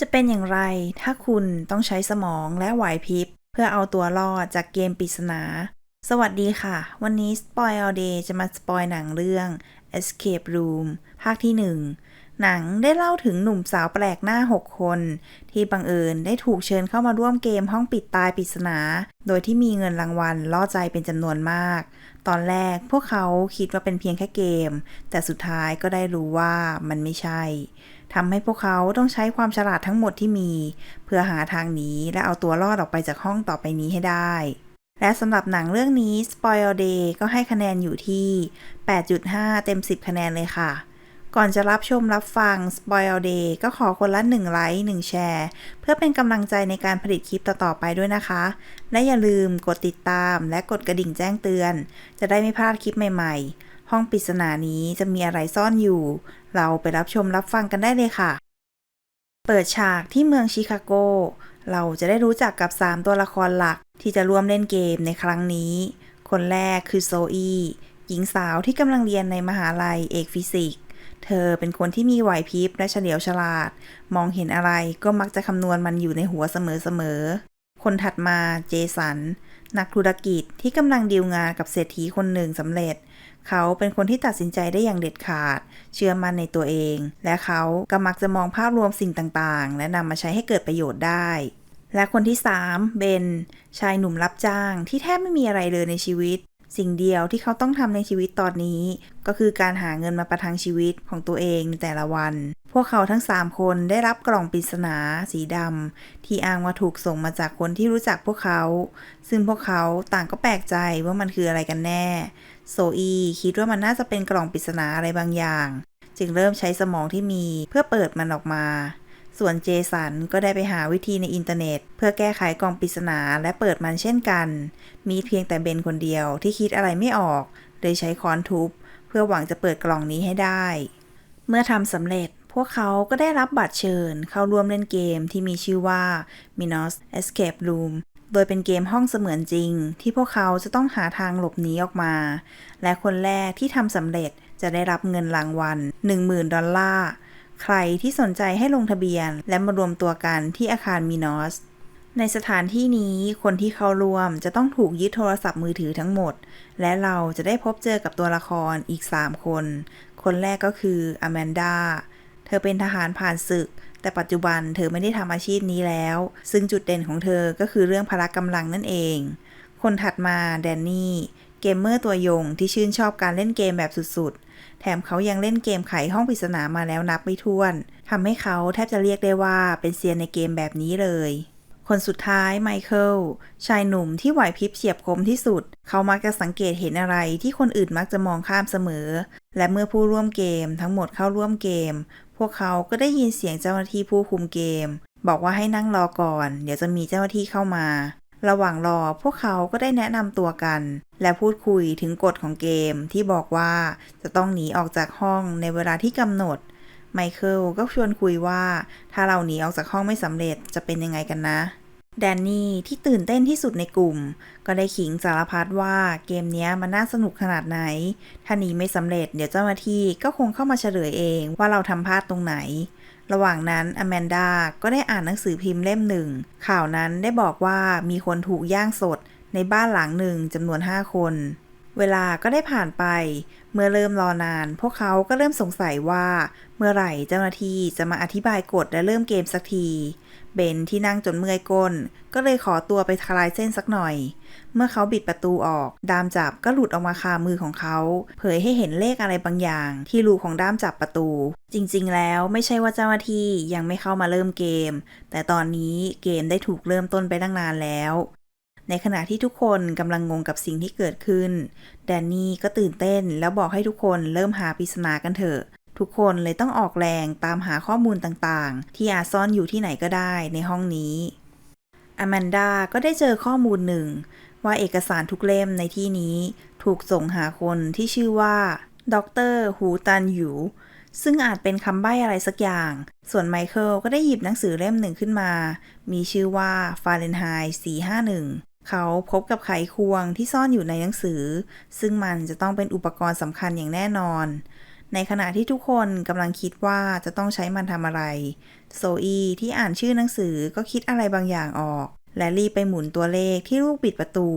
จะเป็นอย่างไรถ้าคุณต้องใช้สมองและไหวพริบ เพื่อเอาตัวรอดจากเกมปริศนา สวัสดีค่ะ วันนี้ Spoil All Day จะมาสปอยหนังเรื่อง Escape Room ภาคที่ 1 หนังได้เล่าถึงหนุ่มสาวแปลกหน้า 6 คน ที่บังเอิญได้ถูกเชิญเข้ามาร่วมเกมห้องปิดตายปริศนา โดยที่มีเงินรางวัลล่อใจเป็นจำนวนมาก ตอนแรกพวกเขาคิดว่าเป็นเพียงแค่เกม แต่สุดท้ายก็ได้รู้ว่ามันไม่ใช่ ทำให้พวกเขาต้องใช้ความฉลาดทั้งหมดที่มี เพื่อหาทางหนีและเอาตัวรอดออกไปจากห้องต่อไปนี้ให้ได้ และสำหรับหนังเรื่องนี้ Spoil Day ก็ให้คะแนนอยู่ที่ 8.5 เต็ม 10 คะแนนเลยค่ะ ก่อนจะรับชมรับฟัง Spoil Day ก็ขอคนละ 1 ไลค์ 1 แชร์ เพื่อเป็นกำลังใจในการผลิตคลิปต่อๆไปด้วยนะคะ และอย่าลืมกดติดตามและกดกระดิ่งแจ้งเตือน จะได้ไม่พลาดคลิปใหม่ ๆห้องปริศนานี้จะมีอะไรซ่อนอยู่ เราไปรับชมรับฟังกันได้เลยค่ะ เปิดฉากที่เมืองชิคาโก เราจะได้รู้จักกับ 3 ตัวละครหลักที่จะร่วมเล่นเกมในครั้งนี้ คนแรกคือโซอีหญิงสาวที่กำลังเรียนในมหาลัยเอกฟิสิกส์ เธอเป็นคนที่มีไหวพริบและเฉลียวฉลาด มองเห็นอะไรก็มักจะคำนวณมันอยู่ในหัวเสมอๆ คนถัดมาเจสัน นักธุรกิจที่กำลังดีลงานกับเศรษฐีคนหนึ่งสำเร็จ เขาเป็นคนที่ตัดสินใจได้อย่างเด็ดขาด เชื่อมั่นในตัวเอง และเขาก็มักจะมองภาพรวมสิ่งต่างๆ และนำมาใช้ให้เกิดประโยชน์ได้ และคนที่ 3เบนชายหนุ่มรับจ้างที่แทบไม่มีอะไรเลยในชีวิต สิ่งเดียวที่เขาต้องทำในชีวิตตอนนี้ ก็คือการหาเงินมาประทังชีวิตของตัวเองในแต่ละวัน พวกเขาทั้ง 3 คนได้รับกล่องปริศนาสีดำที่อ้างว่าถูกส่งมาจากคนที่รู้จักพวกเขา ซึ่งพวกเขาต่างก็แปลกใจว่ามันคืออะไรกันแน่ โซอีคิดว่ามันน่าจะเป็นกล่องปริศนาอะไรบางอย่าง จึงเริ่มใช้สมองที่มีเพื่อเปิดมันออกมา ส่วนเจสันก็ได้ไปหาวิธีในอินเทอร์เน็ต เพื่อแก้ไขกล่องปริศนาและเปิดมันเช่นกัน มีเพียงแต่เบนคนเดียวที่คิดอะไรไม่ออก เลยใช้ค้อนทุบ เพื่อหวังจะเปิดกล่องนี้ให้ได้ เมื่อทำสำเร็จพวกเขาก็ได้รับบัตรเชิญเข้าร่วมเล่นเกมที่มีชื่อว่า Minos Escape Room โดยเป็นเกมห้องเสมือนจริง ที่พวกเขาจะต้องหาทางหลบหนีออกมา และคนแรกที่ทำสำเร็จจะได้รับเงินรางวัล 10,000 ดอลลาร์ ใครที่สนใจให้ลงทะเบียนและมารวมตัวกันที่อาคารมินอส ในสถานที่นี้คนที่เข้าร่วมจะต้องถูกยึดโทรศัพท์มือถือทั้งหมด และเราจะได้พบเจอกับตัวละครอีก 3 คน คนแรกก็คืออแมนดา เธอเป็นทหารผ่านศึก แต่ปัจจุบันเธอไม่ได้ทำอาชีพนี้แล้ว ซึ่งจุดเด่นของเธอก็คือเรื่องพละกำลังนั่นเอง คนถัดมาแดนนี่เกมเมอร์ตัวยงที่ชื่นชอบการเล่นเกมแบบสุดๆ แถมเขายังเล่นเกมไขห้องปริศนามาแล้วนับไม่ถ้วนทำให้เขาแทบจะเรียกได้ว่าเป็นเซียนในเกมแบบนี้เลย คนสุดท้ายไมเคิลชายหนุ่มที่ไหวพริบเฉียบคมที่สุด เขามักจะสังเกตเห็นอะไรที่คนอื่นมักจะมองข้ามเสมอ และเมื่อผู้ร่วมเกมทั้งหมดเข้าร่วมเกม พวกเขาก็ได้ยินเสียงเจ้าหน้าที่ผู้คุมเกม บอกว่าให้นั่งรอก่อน เดี๋ยวจะมีเจ้าหน้าที่เข้ามา ระหว่างรอพวกเขาก็ได้แนะนำตัวกัน และพูดคุยถึงกฎของเกมที่บอกว่าจะต้องหนีออกจากห้องในเวลาที่กำหนด ไมเคิลก็ชวนคุยว่า ถ้าเราหนีออกจากห้องไม่สำเร็จจะเป็นยังไงกันนะ แดนนี่ที่ตื่นเต้นที่สุดในกลุ่ม ก็ได้ขิงสารพัดว่าเกมนี้มันน่าสนุกขนาดไหน ถ้าหนีไม่สำเร็จเดี๋ยวเจ้าหน้าที่ก็คงเข้ามาเฉลยเองว่าเราทำพลาดตรงไหนระหว่างนั้นอแมนดาก็ได้อ่านหนังสือพิมพ์เล่มหนึ่ง ข่าวนั้นได้บอกว่ามีคนถูกย่างสดในบ้านหลังหนึ่งจำนวน 5 คน เวลาก็ได้ผ่านไป เมื่อเริ่มรอนาน พวกเขาก็เริ่มสงสัยว่า เมื่อไหร่เจ้าหน้าที่จะมาอธิบายกฎและเริ่มเกมสักทีเบนที่นั่งจนเมื่อยก้น ก็เลยขอตัวไปทลายเส้นสักหน่อย เมื่อเขาบิดประตูออก ดามจับก็หลุดออกมาคามือของเขา เผยให้เห็นเลขอะไรบางอย่าง ที่รูของดามจับประตู จริงๆ แล้วไม่ใช่ว่าเจ้าหน้าที่ยังไม่เข้ามาเริ่มเกม แต่ตอนนี้เกมได้ถูกเริ่มต้นไปตั้งนานแล้ว ในขณะที่ทุกคนกำลังงงกับสิ่งที่เกิดขึ้น แดนนี่ก็ตื่นเต้นแล้วบอกให้ทุกคนเริ่มหาปริศนากันเถอะทุกคนเลยต้องออกแรงตามหาข้อมูลต่างๆ ที่อาจซ่อนอยู่ที่ไหนก็ได้ในห้องนี้อแมนดาก็ได้เจอข้อมูลหนึ่ง ว่าเอกสารทุกเล่มในที่นี้ถูกส่งหาคนที่ชื่อว่าดรหูตันหยูซึ่งอาจเป็นคำใบ้อะไรสักอย่าง ส่วนไมเคิลก็ได้หยิบหนังสือเล่มหนึ่งขึ้นมา มีชื่อว่าฟาเรนไฮต์451 เขาพบกับไขควงที่ซ่อนอยู่ในหนังสือ ซึ่งมันจะต้องเป็นอุปกรณ์สำคัญอย่างแน่นอน ในขณะที่ทุกคนกำลังคิดว่าจะต้องใช้มันทำอะไร โซอีที่อ่านชื่อหนังสือก็คิดอะไรบางอย่างออก และรีบไปหมุนตัวเลขที่ลูกบิดประตู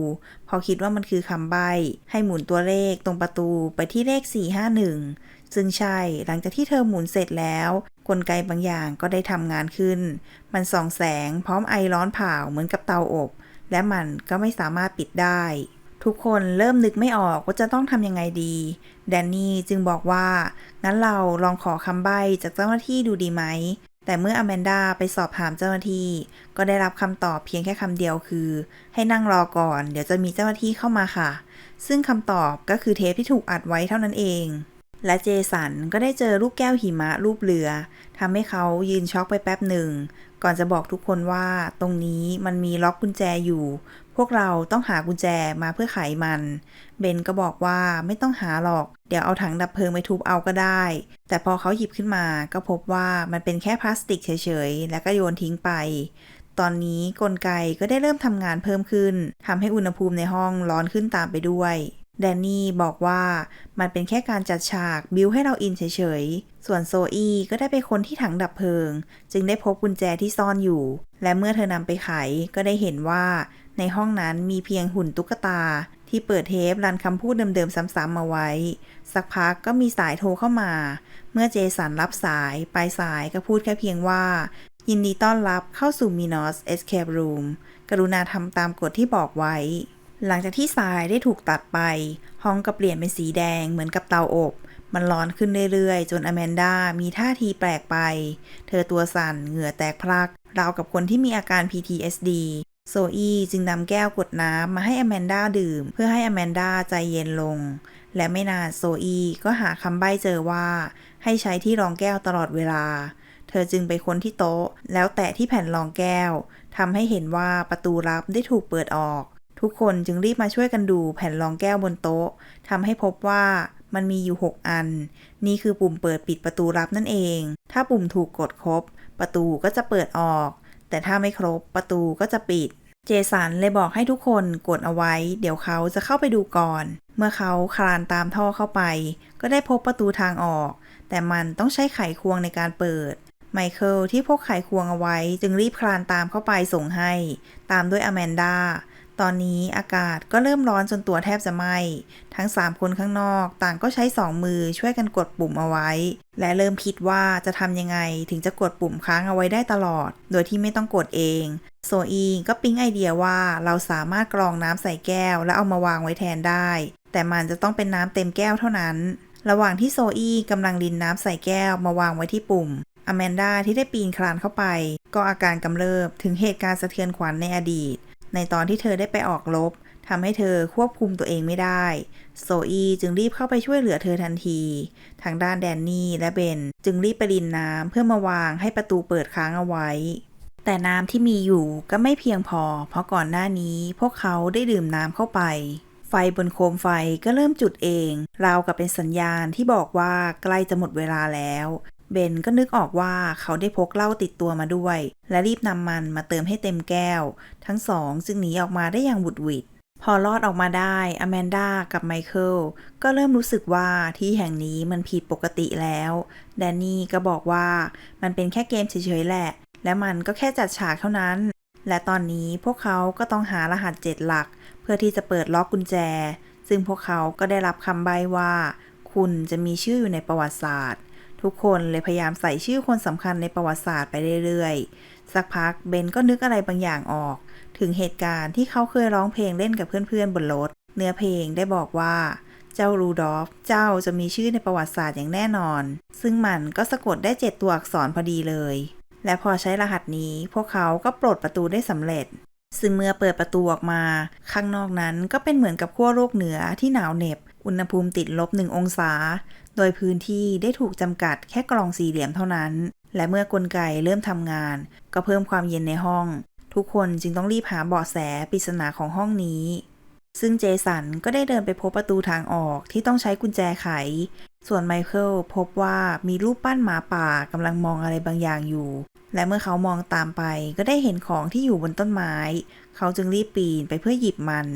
พอคิดว่ามันคือคำใบ้ให้หมุนตัวเลขตรงประตูไปที่เลข 451 ซึ่งใช่หลังจากที่เธอหมุนเสร็จแล้วกลไกบางอย่างก็ได้ทำงานขึ้น มันส่องแสงพร้อมไอร้อนเผาเหมือนกับเตาอบ และมันก็ไม่สามารถปิดได้ ทุกคนเริ่มนึกไม่ออกว่าจะต้องทำยังไงดี แดนนี่จึงบอกว่า งั้นเราลองขอคำใบ้จากเจ้าหน้าที่ดูดีไหม แต่เมื่ออแมนดาไปสอบถามเจ้าหน้าที่ ก็ได้รับคำตอบเพียงแค่คำเดียวคือ ให้นั่งรอก่อน เดี๋ยวจะมีเจ้าหน้าที่เข้ามาค่ะ ซึ่งคำตอบก็คือเทปที่ถูกอัดไว้เท่านั้นเองและเจสันก็ได้เจอลูกแก้วหิมะรูปเรือทำให้เขายืนช็อกไปแป๊บหนึ่ง ก่อนจะบอกทุกคนว่าตรงนี้มันมีล็อกกุญแจอยู่ พวกเราต้องหากุญแจมาเพื่อไขมัน เบนก็บอกว่าไม่ต้องหาหรอก เดี๋ยวเอาถังดับเพลิงไปทุบเอาก็ได้ แต่พอเขาหยิบขึ้นมาก็พบว่ามันเป็นแค่พลาสติกเฉยๆ แล้วก็โยนทิ้งไป ตอนนี้กลไกก็ได้เริ่มทำงานเพิ่มขึ้นทำให้อุณหภูมิในห้องร้อนขึ้นตามไปด้วย แดนนี่บอกว่ามันเป็นแค่การจัดฉากบิวให้เราอินเฉยๆ ส่วนโซอีก็ได้ไปคนที่ถังดับเพลิง จึงได้พบกุญแจที่ซ่อนอยู่ และเมื่อเธอนำไปไขก็ได้เห็นว่า ในห้องนั้นมีเพียงหุ่นตุ๊กตา ที่เปิดเทปรันคำพูดเดิมๆซ้ำๆมาไว้ สักพักก็มีสายโทรเข้ามา เมื่อเจสันรับสายปลายสายก็พูดแค่เพียงว่า ยินดีต้อนรับเข้าสู่มินอสเอสเคปรูมกรุณาทำตามกฎที่บอกไว้ หลังจากที่สายได้ถูกตัดไป ห้องก็เปลี่ยนเป็นสีแดงเหมือนกับเตาอบ มันร้อนขึ้นเรื่อยๆ จนอแมนดามีท่าทีแปลกไป เธอตัวสั่นเหงื่อแตกพลัก ราวกับคนที่มีอาการ PTSD โซอีจึงนำแก้วกดน้ำมาให้อแมนดาดื่ม เพื่อให้อแมนดาใจเย็นลง และไม่นานโซอีก็หาคำใบ้เจอว่า ให้ใช้ที่รองแก้วตลอดเวลา เธอจึงไปค้นที่โต๊ะ แล้วแตะที่แผ่นรองแก้วทำให้เห็นว่าประตูลับได้ถูกเปิดออก ทุกคนจึงรีบมาช่วยกันดูแผ่นรองแก้วบนโต๊ะทำให้พบว่ามันมีอยู่ 6 อัน นี่คือปุ่มเปิดปิดประตูลับนั่นเอง ถ้าปุ่มถูกกดครบ ประตูก็จะเปิดออก แต่ถ้าไม่ครบประตูก็จะปิด เจสันเลยบอกให้ทุกคนกดเอาไว้ เดี๋ยวเขาจะเข้าไปดูก่อน เมื่อเขาคลานตามท่อเข้าไป ก็ได้พบประตูทางออก แต่มันต้องใช้ไขควงในการเปิด ไมเคิลที่พกไขควงเอาไว้ จึงรีบคลานตามเข้าไปส่งให้ ตามด้วยอแมนดา ตอนนี้อากาศก็เริ่มร้อนจนตัวแทบจะไหม้ทั้ง 3 คนข้างนอกต่างก็ใช้ 2 มือช่วยกันกดปุ่มเอาไว้ และเริ่มคิดว่าจะทำยังไงถึงจะกดปุ่มค้างเอาไว้ได้ตลอด โดยที่ไม่ต้องกดเอง โซอีก็ปิ๊งไอเดียว่าเราสามารถกรองน้ำใส่แก้ว แล้วเอามาวางไว้แทนได้ แต่มันจะต้องเป็นน้ำเต็มแก้วเท่านั้น ระหว่างที่โซอีกำลังรินน้ำใส่แก้วมาวางไว้ที่ปุ่มอแมนดาที่ได้ปีนคลานเข้าไป ก็อาการกำเริบถึงเหตุการณ์สะเทือนขวัญในอดีต ในตอนที่เธอได้ไปออกรบทำให้เธอควบคุมตัวเองไม่ได้ โซอีจึงรีบเข้าไปช่วยเหลือเธอทันที ทางด้านแดนนี่และเบนจึงรีบไปรินน้ำเพื่อมาวางให้ประตูเปิดค้างเอาไว้ แต่น้ำที่มีอยู่ก็ไม่เพียงพอ เพราะก่อนหน้านี้พวกเขาได้ดื่มน้ำเข้าไป ไฟบนโคมไฟก็เริ่มจุดเอง ราวกับเป็นสัญญาณที่บอกว่าใกล้จะหมดเวลาแล้ว เบนก็นึกออกว่าเขาได้พกเหล้าติดตัวมาด้วย และรีบนำมันมาเติมให้เต็มแก้ว ทั้งสองจึงหนีออกมาได้อย่างบุดหวิดพอรอดออกมาได้อแมนดากับไมเคิลก็เริ่มรู้สึกว่าที่แห่งนี้มันผิดปกติแล้ว แดนนี่ก็บอกว่ามันเป็นแค่เกมเฉยๆแหละ และมันก็แค่จัดฉากเท่านั้น และตอนนี้พวกเขาก็ต้องหารหัสเจ็ดหลัก เพื่อที่จะเปิดล็อกกุญแจ ซึ่งพวกเขาก็ได้รับคำใบ้ว่า คุณจะมีชื่ออยู่ในประวัติศาสตร์ ทุกคนเลยพยายามใส่ชื่อคนสำคัญในประวัติศาสตร์ไปเรื่อยๆ สักพักเบนก็นึกอะไรบางอย่างออก ถึงเหตุการณ์ที่เขาเคยร้องเพลงเล่นกับเพื่อนๆบนรถ เนื้อเพลงได้บอกว่า เจ้ารูดอฟ เจ้าจะมีชื่อในประวัติศาสตร์อย่างแน่นอน ซึ่งมันก็สะกดได้เจ็ดตัวอักษรพอดีเลย และพอใช้รหัสนี้พวกเขาก็ปลดประตูได้สำเร็จซึ่งเมื่อเปิดประตูออกมา ข้างนอกนั้นก็เป็นเหมือนกับขั้วโลกเหนือที่หนาวเหน็บ อุณหภูมิติดลบหนึ่งองศา โดยพื้นที่ได้ถูกจำกัดแค่กล่องสี่เหลี่ยมเท่านั้น และเมื่อกลไกเริ่มทำงาน ก็เพิ่มความเย็นในห้อง ทุกคนจึงต้องรีบหาเบาะแสปริศนาของห้องนี้ ซึ่งเจสันก็ได้เดินไปพบประตูทางออกที่ต้องใช้กุญแจไข ส่วนไมเคิลพบว่ามีรูปปั้นหมาป่ากำลังมองอะไรบางอย่างอยู่ และเมื่อเขามองตามไปก็ได้เห็นของที่อยู่บนต้นไม้ เขาจึงรีบปีนไปเพื่อหยิบมัน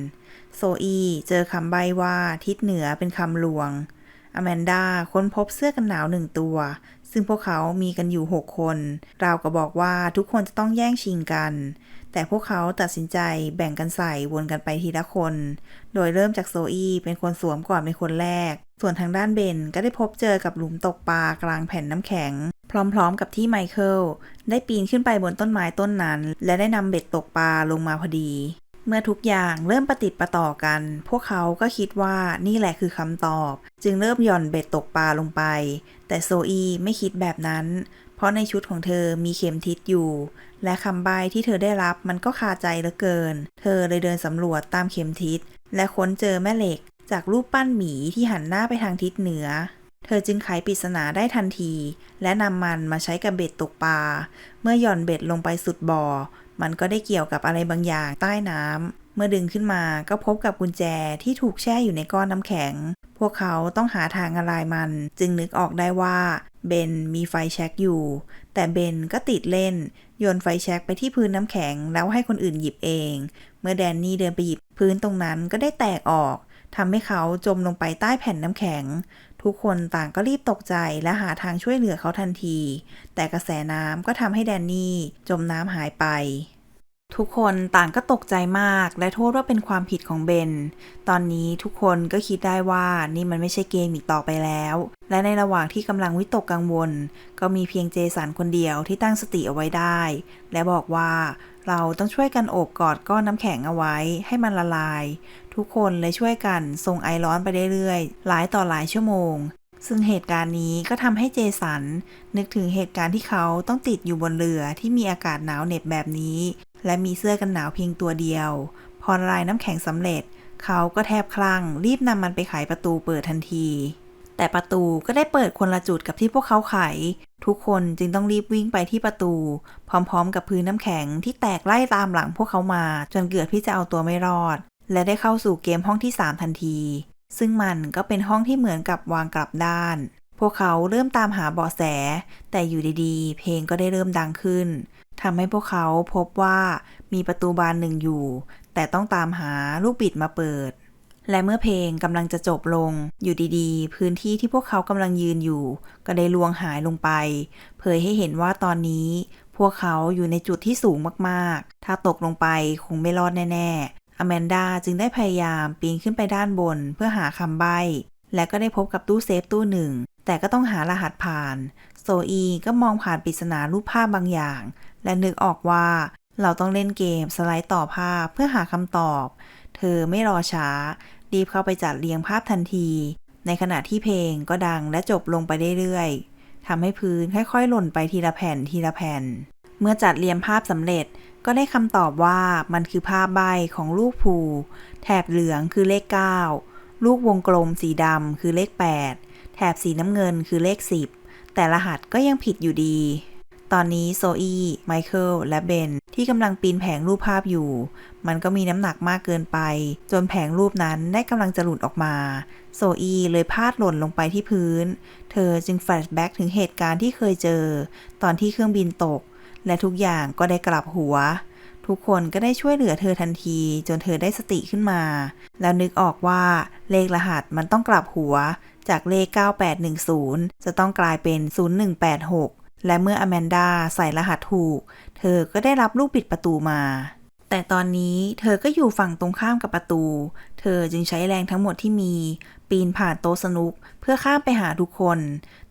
โซอีเจอคำใบ้ว่าทิศเหนือเป็นคำลวง อแมนดาค้นพบเสื้อกันหนาวหนึ่งตัว ซึ่งพวกเขามีกันอยู่ 6 คนราวก็บอกว่าทุกคนจะต้องแย่งชิงกัน แต่พวกเขาตัดสินใจแบ่งกันใส่วนกันไปทีละคน โดยเริ่มจากโซอี้เป็นคนสวมก่อนเป็นคนแรก ส่วนทางด้านเบนก็ได้พบเจอกับหลุมตกปลากลางแผ่นน้ำแข็ง พร้อมๆกับที่ไมเคิลได้ปีนขึ้นไปบนต้นไม้ต้นนั้น และได้นำเบ็ดตกปลาลงมาพอดี เมื่อทุกอย่างเริ่มประติดประต่อกัน พวกเขาก็คิดว่านี่แหละคือคำตอบ จึงเริ่มหย่อนเบ็ดตกปลาลงไป แต่โซอีไม่คิดแบบนั้น เพราะในชุดของเธอมีเข็มทิศอยู่ และคำใบที่เธอได้รับมันก็คาใจเหลือเกิน เธอเลยเดินสำรวจตามเข็มทิศ และค้นเจอแม่เหล็ก จากรูปปั้นหมีที่หันหน้าไปทางทิศเหนือ เธอจึงไขปริศนาได้ทันที และนำมันมาใช้กับเบ็ดตกปลา เมื่อหย่อนเบ็ดลงไปสุดบ่อ มันก็ได้เกี่ยวกับอะไรบางอย่างใต้น้ำ เมื่อดึงขึ้นมาก็พบกับกุญแจที่ถูกแช่อยู่ในก้อนน้ำแข็ง พวกเขาต้องหาทางอะไรมัน จึงนึกออกได้ว่าเบนมีไฟแช็กอยู่ แต่เบนก็ติดเล่น โยนไฟแช็กไปที่พื้นน้ำแข็งแล้วให้คนอื่นหยิบเอง เมื่อแดนนี่เดินไปหยิบพื้นตรงนั้นก็ได้แตกออกทำให้เขาจมลงไปใต้แผ่นน้ำแข็ง ทุกคนต่างก็รีบตกใจและหาทางช่วยเหลือเขาทันที แต่กระแสน้ำก็ทำให้แดนนี่จมน้ำหายไป ทุกคนต่างก็ตกใจมากและโทษว่าเป็นความผิดของเบน ตอนนี้ทุกคนก็คิดได้ว่านี่มันไม่ใช่เกมอีกต่อไปแล้ว และในระหว่างที่กำลังวิตกกังวล ก็มีเพียงเจสันคนเดียวที่ตั้งสติเอาไว้ได้ และบอกว่าเราต้องช่วยกันโอบกอดก้อนน้ำแข็งเอาไว้ให้มันละลาย ทุกคนเลยช่วยกันส่งไอร้อนไปเรื่อยๆ หลายต่อหลายชั่วโมง ซึ่งเหตุการณ์นี้ก็ทำให้เจสัน นึกถึงเหตุการณ์ที่เขาต้องติดอยู่บนเรือที่มีอากาศหนาวเหน็บแบบนี้ และมีเสื้อกันหนาวเพียงตัวเดียว พอละลายน้ำแข็งสำเร็จ เขาก็แทบคลั่ง รีบนำมันไปไขประตูเปิดทันที แต่ประตูก็ได้เปิดคนละจุดกับที่พวกเขาไข ทุกคนจึงต้องรีบวิ่งไปที่ประตู พร้อมๆ กับพื้นน้ำแข็งที่แตกไล่ตามหลังพวกเขามา จนเกือบที่จะเอาตัวไม่รอด และได้เข้าสู่เกมห้องที่ 3 ทันที ซึ่งมันก็เป็นห้องที่เหมือนกับวางกลับด้าน พวกเขาเริ่มตามหาเบาะแส แต่อยู่ดีๆ เพลงก็ได้เริ่มดังขึ้นทำให้พวกเขาพบว่ามีประตูบานหนึ่งอยู่ แต่ต้องตามหาลูกบิดมาเปิด และเมื่อเพลงกำลังจะจบลง อยู่ดีๆ พื้นที่ที่พวกเขากำลังยืนอยู่ ก็ได้ลวงหายลงไป เผยให้เห็นว่าตอนนี้ พวกเขาอยู่ในจุดที่สูงมากๆ ถ้าตกลงไปคงไม่รอดแน่ๆ อแมนดาจึงได้พยายามปีนขึ้นไปด้านบนเพื่อหาคำใบ้ และก็ได้พบกับตู้เซฟตู้หนึ่ง แต่ก็ต้องหารหัสผ่าน โซอีก็มองผ่านปริศนารูปภาพบางอย่าง และนึกออกว่าเราต้องเล่นเกมสไลด์ต่อภาพเพื่อหาคำตอบ เธอไม่รอช้า รีบเข้าไปจัดเรียงภาพทันที ในขณะที่เพลงก็ดังและจบลงไปเรื่อยๆทำให้พื้นค่อยๆ หล่นไปทีละแผ่นทีละแผ่น เมื่อจัดเรียงภาพสำเร็จก็ได้คำตอบว่ามันคือภาพใบของลูกภูแถบเหลืองคือเลข 9 ลูกวงกลมสีดำคือเลข 8 แถบสีน้ำเงินคือเลข 10 แต่รหัสก็ยังผิดอยู่ดี ตอนนี้โซอี้ ไมเคิล และเบน ที่กำลังปีนแผงรูปภาพอยู่ มันก็มีน้ำหนักมากเกินไป จนแผงรูปนั้นได้กำลังจะหลุดออกมา โซอี้เลยพลาดหล่นลงไปที่พื้น เธอจึงแฟลชแบ็กถึงเหตุการณ์ที่เคยเจอ ตอนที่เครื่องบินตก และทุกอย่างก็ได้กลับหัว ทุกคนก็ได้ช่วยเหลือเธอทันที จนเธอได้สติขึ้นมา แล้วนึกออกว่าเลขรหัสมันต้องกลับหัว จากเลข 9810 จะต้องกลายเป็น 0186 และเมื่ออแมนดาใส่รหัสถูก เธอก็ได้รับลูกปิดประตูมาแต่ตอนนี้เธอก็อยู่ฝั่งตรงข้ามกับประตู เธอจึงใช้แรงทั้งหมดที่มี ปีนผ่านโต๊ะสนุก เพื่อข้ามไปหาทุกคน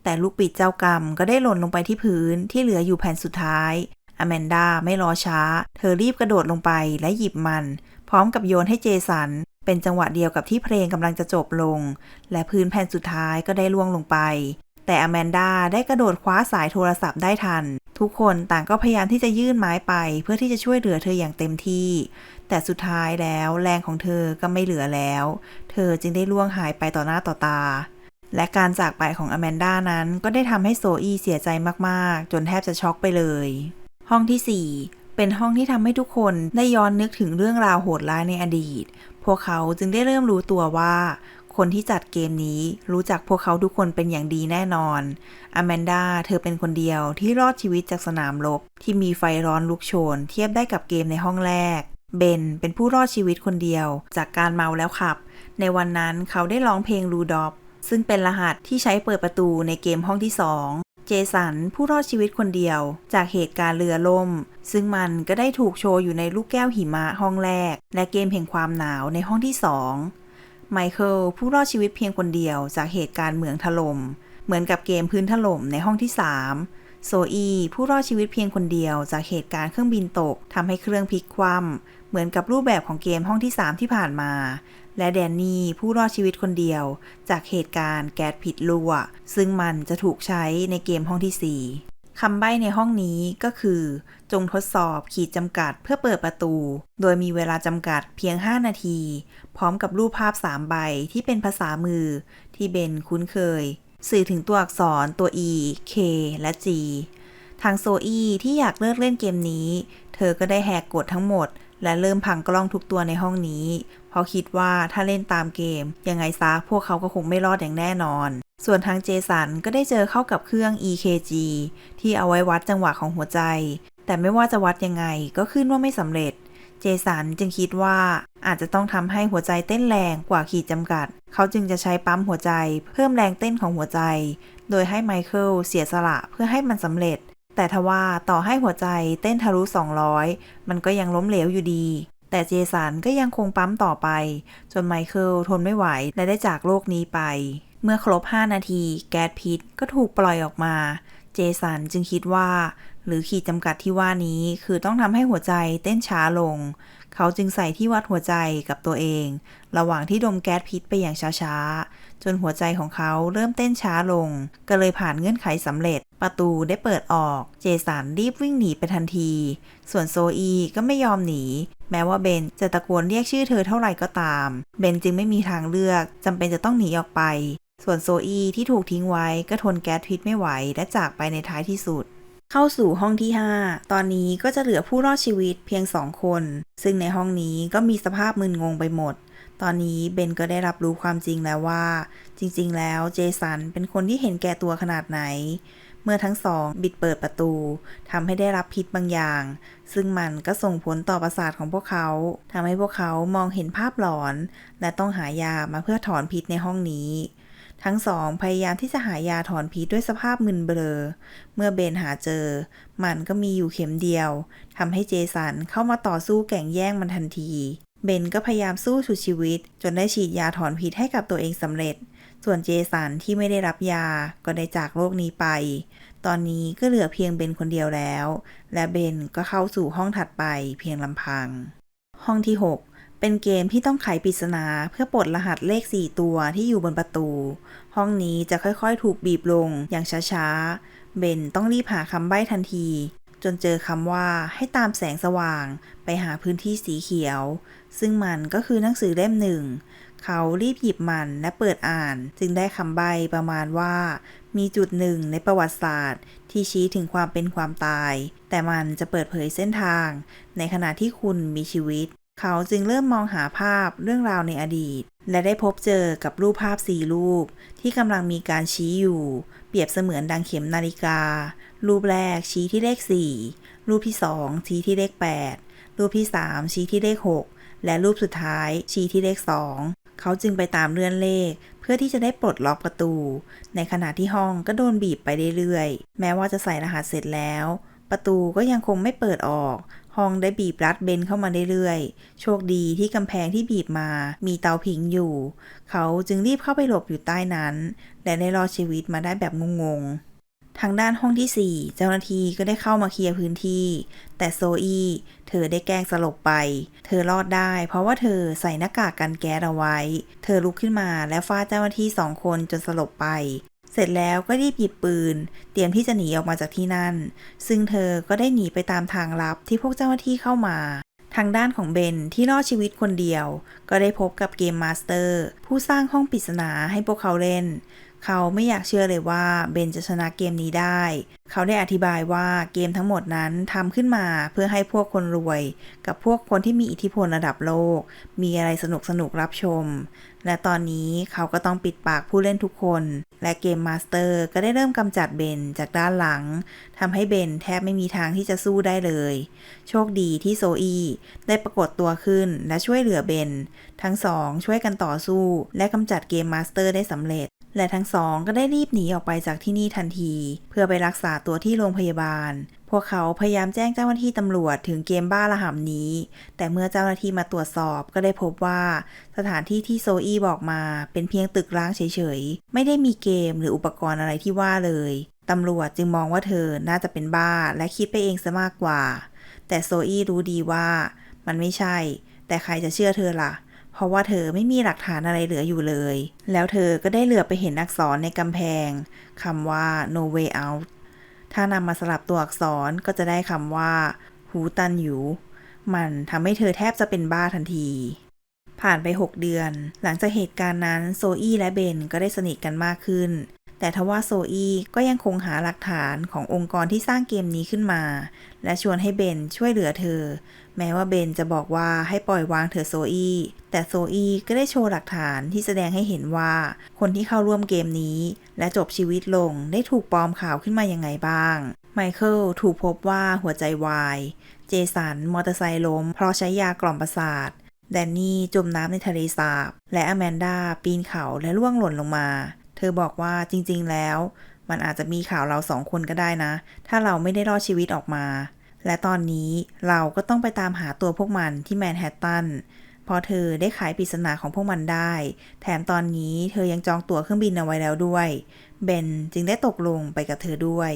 แต่ลูกปิดเจ้ากรรมก็ได้หล่นลงไปที่พื้นที่เหลืออยู่แผ่นสุดท้ายอแมนดาไม่รอช้า เธอรีบกระโดดลงไปและหยิบมัน พร้อมกับโยนให้เจสัน เป็นจังหวะเดียวกับที่เพลงกำลังจะจบลง และพื้นแผ่นสุดท้ายก็ได้ล่วงลงไป แต่อแมนดาได้กระโดดคว้าสายโทรศัพท์ได้ทัน ทุกคนต่างก็พยายามที่จะยื่นไม้ไป เพื่อที่จะช่วยเหลือเธออย่างเต็มที่ แต่สุดท้ายแล้วแรงของเธอก็ไม่เหลือแล้ว เธอจึงได้ล่วงหายไปต่อหน้าต่อตา และการจากไปของอแมนด้านั้นก็ได้ทำให้โซอีเสียใจมากๆ จนแทบจะช็อกไปเลย ห้องที่ 4 เป็นห้องที่ทำให้ทุกคนได้ย้อนนึกถึงเรื่องราวโหดร้ายในอดีต พวกเขาจึงได้เริ่มรู้ตัวว่า คนที่จัดเกมนี้รู้จักพวกเขาทุกคนเป็นอย่างดีแน่นอนอแมนดาเธอเป็นคนเดียวที่รอดชีวิตจากสนามรบที่มีไฟร้อนลุกโชน เทียบได้กับเกมในห้องแรก เบนเป็นผู้รอดชีวิตคนเดียว จากการเมาแล้วขับ ในวันนั้นเขาได้ร้องเพลงรูดอปซึ่งเป็นรหัสที่ใช้เปิดประตูในเกมห้องที่2เจสันผู้รอดชีวิตคนเดียว จากเหตุการณ์เรือล่ม ซึ่งมันก็ได้ถูกโชว์อยู่ในลูกแก้วหิมะห้องแรก และเกมแห่งความหนาวในห้องที่2 ไมเคิลผู้รอดชีวิตเพียงคนเดียวจากเหตุการณ์เหมืองถล่มเหมือนกับเกมพื้นถล่มในห้องที่ 3 โซอีผู้รอดชีวิตเพียงคนเดียวจากเหตุการณ์เครื่องบินตกทำให้เครื่องพลิกคว่ำเหมือนกับรูปแบบของเกมห้องที่ 3 ที่ผ่านมา และแดนนี่ผู้รอดชีวิตคนเดียว จากเหตุการณ์แก๊สพิษรั่วซึ่งมันจะถูกใช้ในเกมห้องที่ 4 คำใบ้ในห้องนี้ก็คือ จงทดสอบขีดจำกัดเพื่อเปิดประตู โดยมีเวลาจำกัดเพียง 5 นาที พร้อมกับรูปภาพ 3 ใบที่เป็นภาษามือ ที่เบนคุ้นเคย สื่อถึงตัวอักษรตัว E K และ G ทางโซอีที่อยากเลิกเล่นเกมนี้ เธอก็ได้แหกกฎทั้งหมด และเริ่มพังกล้องทุกตัวในห้องนี้ เพราะคิดว่าถ้าเล่นตามเกม ยังไงซะพวกเขาก็คงไม่รอดอย่างแน่นอน ส่วนทางเจสันก็ได้เจอเข้ากับเครื่อง EKG ที่เอาไว้วัดจังหวะของหัวใจ แต่ไม่ว่าจะวัดยังไงก็ขึ้นว่าไม่สำเร็จ เจสันจึงคิดว่าอาจจะต้องทำให้หัวใจเต้นแรงกว่าขีดจำกัด เขาจึงจะใช้ปั๊มหัวใจ เพิ่มแรงเต้นของหัวใจ โดยให้ไมเคิลเสียสละเพื่อให้มันสำเร็จ แต่ทว่าต่อให้หัวใจเต้นทะลุ 200 มันก็ยังล้มเหลวอยู่ดี แต่เจสันก็ยังคงปั๊มต่อไป จนไมเคิลทนไม่ไหวและได้จากโลกนี้ไป เมื่อครบ 5 นาทีแก๊สพิษก็ถูกปล่อยออกมา เจสันจึงคิดว่า หรือขีดจำกัดที่ว่านี้คือต้องทำให้หัวใจเต้นช้าลง เขาจึงใส่ที่วัดหัวใจกับตัวเอง ระหว่างที่ดมแก๊สพิษไปอย่างช้าๆ จนหัวใจของเขาเริ่มเต้นช้าลง ก็เลยผ่านเงื่อนไขสำเร็จ ประตูได้เปิดออก เจสันรีบวิ่งหนีไปทันที ส่วนโซอีก็ไม่ยอมหนีแม้ว่าเบนจะตะโกนเรียกชื่อเธอเท่าไหร่ก็ตาม เบนจึงไม่มีทางเลือกจำเป็นจะต้องหนีออกไป ส่วนโซอีที่ถูกทิ้งไว้ก็ทนแก๊สพิษไม่ไหวและจากไปในท้ายที่สุด เข้าสู่ห้องที่ 5 ตอนนี้ก็จะเหลือผู้รอดชีวิตเพียงสองคน ซึ่งในห้องนี้ก็มีสภาพมึนงงไปหมด ตอนนี้เบนก็ได้รับรู้ความจริงแล้วว่า จริงๆ แล้วเจสันเป็นคนที่เห็นแก่ตัวขนาดไหน เมื่อทั้งสองบิดเปิดประตูทำให้ได้รับพิษบางอย่าง ซึ่งมันก็ส่งผลต่อประสาทของพวกเขาทำให้พวกเขามองเห็นภาพหลอน และต้องหายามาเพื่อถอนพิษในห้องนี้ ทั้งสองพยายามที่จะหายาถอนพิษด้วยสภาพมึนเบลอ เมื่อเบนหาเจอ มันก็มีอยู่เข็มเดียวทำให้เจสันเข้ามาต่อสู้แก่งแย่งมันทันที เบนก็พยายามสู้สุดชีวิต จนได้ฉีดยาถอนพิษให้กับตัวเองสำเร็จ ส่วนเจสันที่ไม่ได้รับยาก็ได้จากโลกนี้ไป ตอนนี้ก็เหลือเพียงเบนคนเดียวแล้ว และเบนก็เข้าสู่ห้องถัดไปเพียงลำพัง ห้องที่ 6 เป็นเกมที่ต้องไขปริศนาเพื่อปลดรหัสเลข 4 ตัวที่อยู่บนประตู ห้องนี้จะค่อยๆ ถูกบีบลงอย่างช้าๆ เบนต้องรีบหาคำใบ้ทันที จนเจอคำว่าให้ตามแสงสว่าง ไปหาพื้นที่สีเขียว ซึ่งมันก็คือหนังสือเล่มหนึ่งเขารีบหยิบมันและเปิดอ่าน จึงได้คำใบ้ประมาณว่า มีจุดหนึ่งในประวัติศาสตร์ ที่ชี้ถึงความเป็นความตาย แต่มันจะเปิดเผยเส้นทาง ในขณะที่คุณมีชีวิต เขาจึงเริ่มมองหาภาพเรื่องราวในอดีต และได้พบเจอกับรูปภาพสี่รูป ที่กำลังมีการชี้อยู่ เปรียบเสมือนดังเข็มนาฬิกา รูปแรกชี้ที่เลข 4 รูปที่สองชี้ที่เลข 8 รูปที่สามชี้ที่เลข 6 และรูปสุดท้ายชี้ที่เลข 2 เขาจึงไปตามเลื่อนเลข เพื่อที่จะได้ปลดล็อกประตู ในขณะที่ห้องก็โดนบีบไปเรื่อยๆ แม้ว่าจะใส่รหัสเสร็จแล้ว ประตูก็ยังคงไม่เปิดออก ห้องได้บีบรัดเบนเข้ามาเรื่อยๆ โชคดีที่กำแพงที่บีบมา มีเตาผิงอยู่ เขาจึงรีบเข้าไปหลบอยู่ใต้นั้น และได้รอดชีวิตมาได้แบบงงๆ ทางด้านห้องที่ 4 เจ้าหน้าที่ก็ได้เข้ามาเคลียร์พื้นที่ แต่โซอีเธอได้แกล้งสลบไป เธอรอดได้ เพราะว่าเธอใส่หน้ากากกันแก๊สเอาไว้ เธอลุกขึ้นมาและฟาดเจ้าหน้าที่สองคนจนสลบไป เสร็จแล้วก็รีบหยิบปืน เตรียมที่จะหนีออกมาจากที่นั่น ซึ่งเธอก็ได้หนีไปตามทางลับที่พวกเจ้าหน้าที่เข้ามา ทางด้านของเบนที่รอดชีวิตคนเดียว ก็ได้พบกับเกมมาสเตอร์ ผู้สร้างห้องปริศนาให้พวกเขาเล่น เขาไม่อยากเชื่อเลยว่าเบนจะชนะเกมนี้ได้ เขาได้อธิบายว่าเกมทั้งหมดนั้นทำขึ้นมาเพื่อให้พวกคนรวย กับพวกคนที่มีอิทธิพลระดับโลก มีอะไรสนุกสนุกรับชม และตอนนี้เขาก็ต้องปิดปากผู้เล่นทุกคน และเกมมาสเตอร์ก็ได้เริ่มกำจัดเบนจากด้านหลังทำให้เบนแทบไม่มีทางที่จะสู้ได้เลย โชคดีที่โซอีได้ปรากฏตัวขึ้นและช่วยเหลือเบน ทั้งสองช่วยกันต่อสู้ และกำจัดเกมมาสเตอร์ได้สำเร็จ และทั้งสองก็ได้รีบหนีออกไปจากที่นี่ทันที เพื่อไปรักษาตัวที่โรงพยาบาล พวกเขาพยายามแจ้งเจ้าหน้าที่ตำรวจถึงเกมบ้าระห่ำนี้ แต่เมื่อเจ้าหน้าที่มาตรวจสอบก็ได้พบว่า สถานที่ที่โซอี้บอกมาเป็นเพียงตึกร้างเฉยๆ ไม่ได้มีเกมหรืออุปกรณ์อะไรที่ว่าเลยตำรวจจึงมองว่าเธอน่าจะเป็นบ้าและคิดไปเองซะมากกว่า แต่โซอี้รู้ดีว่ามันไม่ใช่ แต่ใครจะเชื่อเธอล่ะ เพราะว่าเธอไม่มีหลักฐานอะไรเหลืออยู่เลย แล้วเธอก็ได้เหลือไปเห็นอักษรในกำแพงคำว่า no way out ถ้านำมาสลับตัวอักษรก็จะได้คำว่า หูตันอยู่ มันทำให้เธอแทบจะเป็นบ้าทันที ผ่านไป 6 เดือน หลังจากเหตุการณ์นั้นโซอี้และเบนก็ได้สนิทกันมากขึ้น แต่ทว่าโซอี้ก็ยังคงหาหลักฐานขององค์กรที่สร้างเกมนี้ขึ้นมา และชวนให้เบนช่วยเหลือเธอ แม้ว่าเบนจะบอกว่าให้ปล่อยวางเธอโซอี้แต่โซอี้ก็ได้โชว์หลักฐานที่แสดงให้เห็นว่า คนที่เข้าร่วมเกมนี้ และจบชีวิตลงได้ถูกปลอมข่าวขึ้นมายังไงบ้าง ไมเคิลถูกพบว่าหัวใจวาย เจสันมอเตอร์ไซค์ล้มเพราะใช้ยากล่อมประสาทแดนนี่จมน้ำในทะเลสาบ และอแมนดาปีนเขาและล่วงหล่นลงมา เธอบอกว่าจริง ๆ แล้ว มันอาจจะมีข่าวเราสองคนก็ได้นะ ถ้าเราไม่ได้รอดชีวิตออกมา และตอนนี้เราก็ต้องไปตามหาตัวพวกมันที่แมนฮัตตันพอเธอได้ขายปริศนาของพวกมันได้ แถมตอนนี้เธอยังจองตั๋วเครื่องบินเอาไว้แล้วด้วย เบนจึงได้ตกลงไปกับเธอด้วย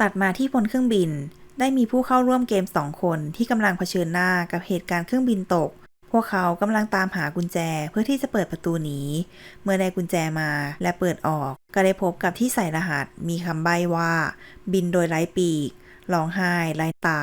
ตัดมาที่บนเครื่องบิน ได้มีผู้เข้าร่วมเกมสองคนที่กำลังเผชิญหน้ากับเหตุการณ์เครื่องบินตก พวกเขากำลังตามหากุญแจเพื่อที่จะเปิดประตูหนี เมื่อได้กุญแจมาและเปิดออก ก็ได้พบกับที่ใส่รหัส มีคำใบ้ว่า บินโดยไร้ปีก ร้องไห้ไร้ตา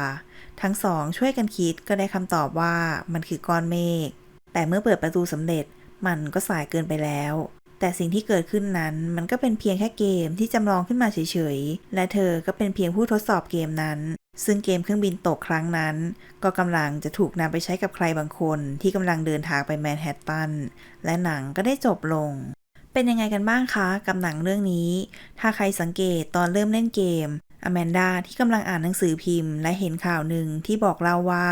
ทั้งสองช่วยกันคิดก็ได้คำตอบว่ามันคือก้อนเมฆ แต่เมื่อเปิดประตูสำเร็จมันก็สายเกินไปแล้ว แต่สิ่งที่เกิดขึ้นนั้นมันก็เป็นเพียงแค่เกมที่จำลองขึ้นมาเฉยๆ และเธอก็เป็นเพียงผู้ทดสอบเกมนั้น ซึ่งเกมเครื่องบินตกครั้งนั้น ก็กำลังจะถูกนำไปใช้กับใครบางคนที่กำลังเดินทางไปแมนฮัตตัน และหนังก็ได้จบลงเป็นยังไงกันบ้างคะ กับหนังเรื่องนี้ ถ้าใครสังเกตตอนเริ่มเล่นเกม อแมนดาที่กำลังอ่านหนังสือพิมพ์ และเห็นข่าวหนึ่งที่บอกเล่าว่า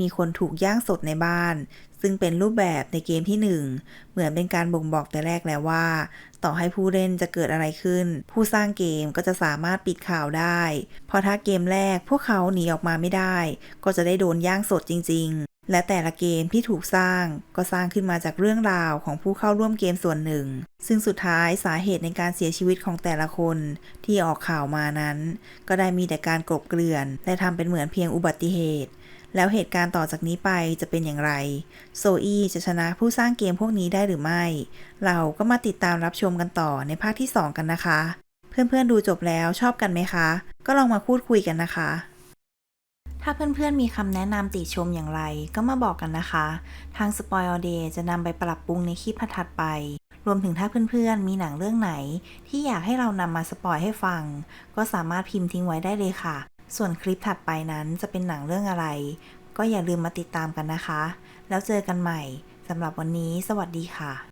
มีคนถูกย่างสดในบ้าน ซึ่งเป็นรูปแบบในเกมที่ 1 เหมือนเป็นการบ่งบอกแต่แรกแล้วว่า ต่อให้ผู้เล่นจะเกิดอะไรขึ้น ผู้สร้างเกมก็จะสามารถปิดข่าวได้ เพราะถ้าเกมแรกพวกเขาหนีออกมาไม่ได้ ก็จะได้โดนย่างสดจริง ๆ และแต่ละเกมที่ถูกสร้างก็สร้างขึ้นมาจากเรื่องราวของผู้เข้าร่วมเกมส่วนหนึ่ง ซึ่งสุดท้ายสาเหตุในการเสียชีวิตของแต่ละคนที่ออกข่าวมานั้น ก็ได้มีแต่การกลบเกลื่อน และทำเป็นเหมือนเพียงอุบัติเหตุ แล้วเหตุการณ์ต่อจากนี้ไปจะเป็นอย่างไร โซอี้จะชนะผู้สร้างเกมพวกนี้ได้หรือไม่ เราก็มาติดตามรับชมกันต่อในภาคที่ 2 กันนะคะ เพื่อนๆดูจบแล้วชอบกันไหมคะ ก็ลองมาพูดคุยกันนะคะ ถ้าเพื่อนๆมีคำแนะนำติชมอย่างไรก็มาบอกกันนะคะ ทาง Spoil Day จะนำไปปรับปรุงในคลิปถัดไปรวมถึงถ้าเพื่อนๆ มีหนังเรื่องไหน ที่อยากให้เรานำมาสปอยให้ฟัง ก็สามารถพิมพ์ทิ้งไว้ได้เลยค่ะ ส่วนคลิปถัดไปนั้นจะเป็นหนังเรื่องอะไร ก็อย่าลืมมาติดตามกันนะคะ แล้วเจอกันใหม่สำหรับวันนี้ สวัสดีค่ะ